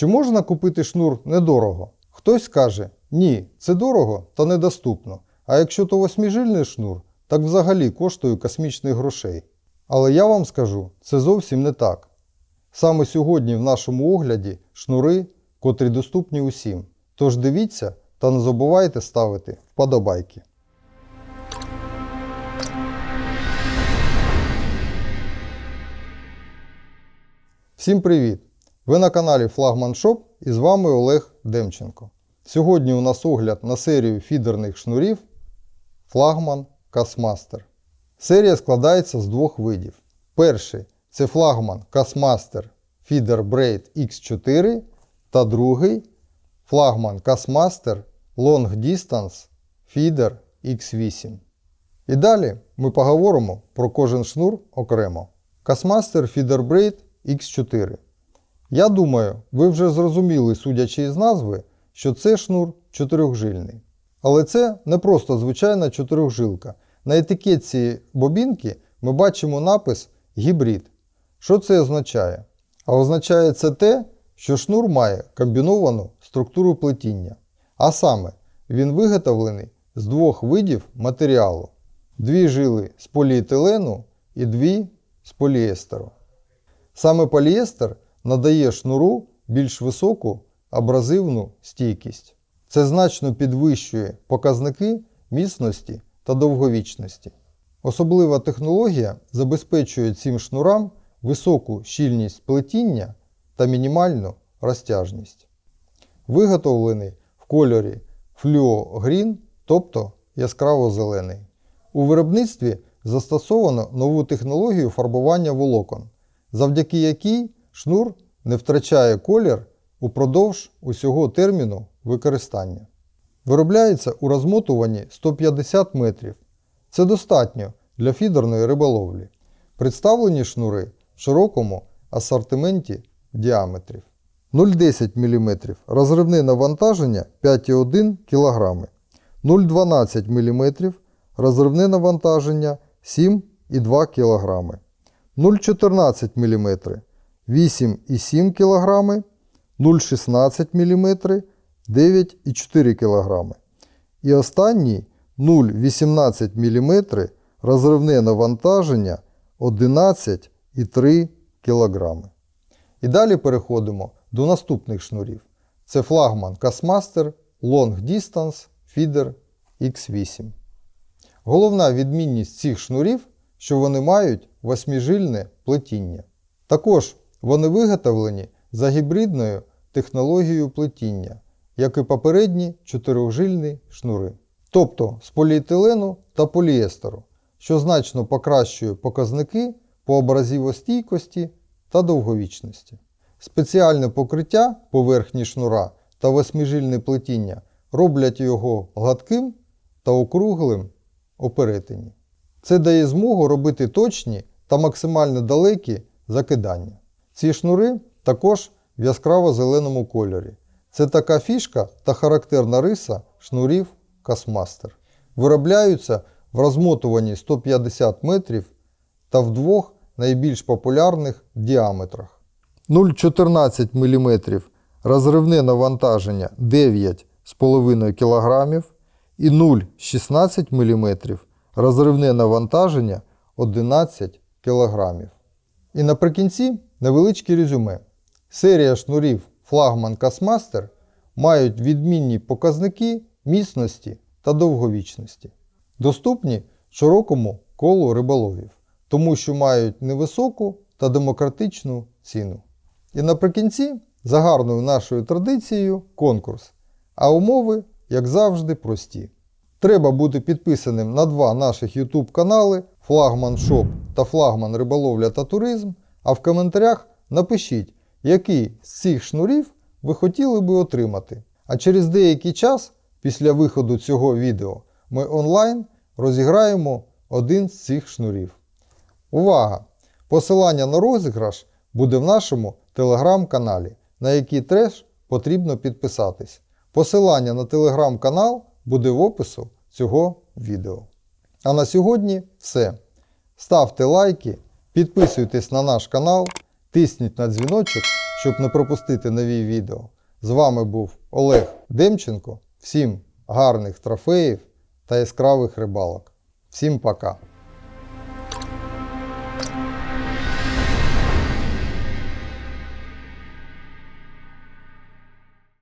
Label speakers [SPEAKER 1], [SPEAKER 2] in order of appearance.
[SPEAKER 1] Чи можна купити шнур недорого? Хтось скаже, ні, це дорого та недоступно. А якщо то восьмижильний шнур, так взагалі коштує космічних грошей. Але я вам скажу, це зовсім не так. Саме сьогодні в нашому огляді шнури, котрі доступні усім. Тож дивіться та не забувайте ставити вподобайки. Всім привіт! Ви на каналі Флагман Шоп і з вами Олег Демченко. Сьогодні у нас огляд на серію фідерних шнурів Флагман Касмастер. Серія складається з двох видів. Перший це флагман Касмастер Feeder Braid X4 та другий флагман Касмастер Long Distance Feeder X8. І далі ми поговоримо про кожен шнур окремо. Касмастер Feeder Braid X4. Я думаю, ви вже зрозуміли, судячи із назви, що це шнур чотирьохжильний. Але це не просто звичайна чотирьохжилка. На етикетці бобінки ми бачимо напис гібрид. Що це означає? А означає це те, що шнур має комбіновану структуру плетіння. А саме, він виготовлений з двох видів матеріалу: дві жили з поліетилену і дві з поліестеру. Саме поліестер надає шнуру більш високу абразивну стійкість. Це значно підвищує показники міцності та довговічності. Особлива технологія забезпечує цим шнурам високу щільність плетіння та мінімальну розтяжність. Виготовлений в кольорі Green, тобто яскраво зелений. У виробництві застосовано нову технологію фарбування волокон, завдяки якій шнур не втрачає колір упродовж усього терміну використання. Виробляється у розмотуванні 150 метрів. Це достатньо для фідерної риболовлі. Представлені шнури в широкому асортименті діаметрів. 0,10 мм розривне навантаження 5,1 кг. 0,12 мм розривне навантаження 7,2 кг. 0,14 мм 8,7 кг. 0,16 мм 9,4 кг. І останній 0,18 мм розривне навантаження 11,3 кг. І далі переходимо до наступних шнурів. Це флагман Касмастер Long Distance Feeder X8. Головна відмінність цих шнурів, що вони мають восьмижильне плетіння. Також вони виготовлені за гібридною технологією плетіння, як і попередні чотирьохжильні шнури. Тобто з поліетилену та поліестеру, що значно покращує показники по абразивостійкості та довговічності. Спеціальне покриття поверхні шнура та восьмижильне плетіння роблять його гладким та округлим у перетині. Це дає змогу робити точні та максимально далекі закидання. Ці шнури також в яскраво-зеленому кольорі. Це така фішка та характерна риса шнурів Касмастер. Виробляються в розмотуванні 150 метрів та в двох найбільш популярних діаметрах. 0,14 мм розривне навантаження 9,5 кг і 0,16 мм розривне навантаження 11 кг. І наприкінці невеличке резюме. Серія шнурів флагман Касмастер мають відмінні показники міцності та довговічності. Доступні широкому колу риболовів, тому що мають невисоку та демократичну ціну. І наприкінці, за гарною нашою традицією, конкурс. А умови, як завжди, прості. Треба бути підписаним на два наших YouTube канали Флагман Шоп та Флагман Риболовля та Туризм, а в коментарях напишіть, який з цих шнурів ви хотіли би отримати. А через деякий час, після виходу цього відео, ми онлайн розіграємо один з цих шнурів. Увага! Посилання на розіграш буде в нашому телеграм-каналі, на який теж потрібно підписатись. Посилання на телеграм-канал буде в опису цього відео. А на сьогодні все. Ставте лайки, підписуйтесь на наш канал, тисніть на дзвіночок, щоб не пропустити нові відео. З вами був Олег Демченко. Всім гарних трофеїв та яскравих рибалок. Всім пока!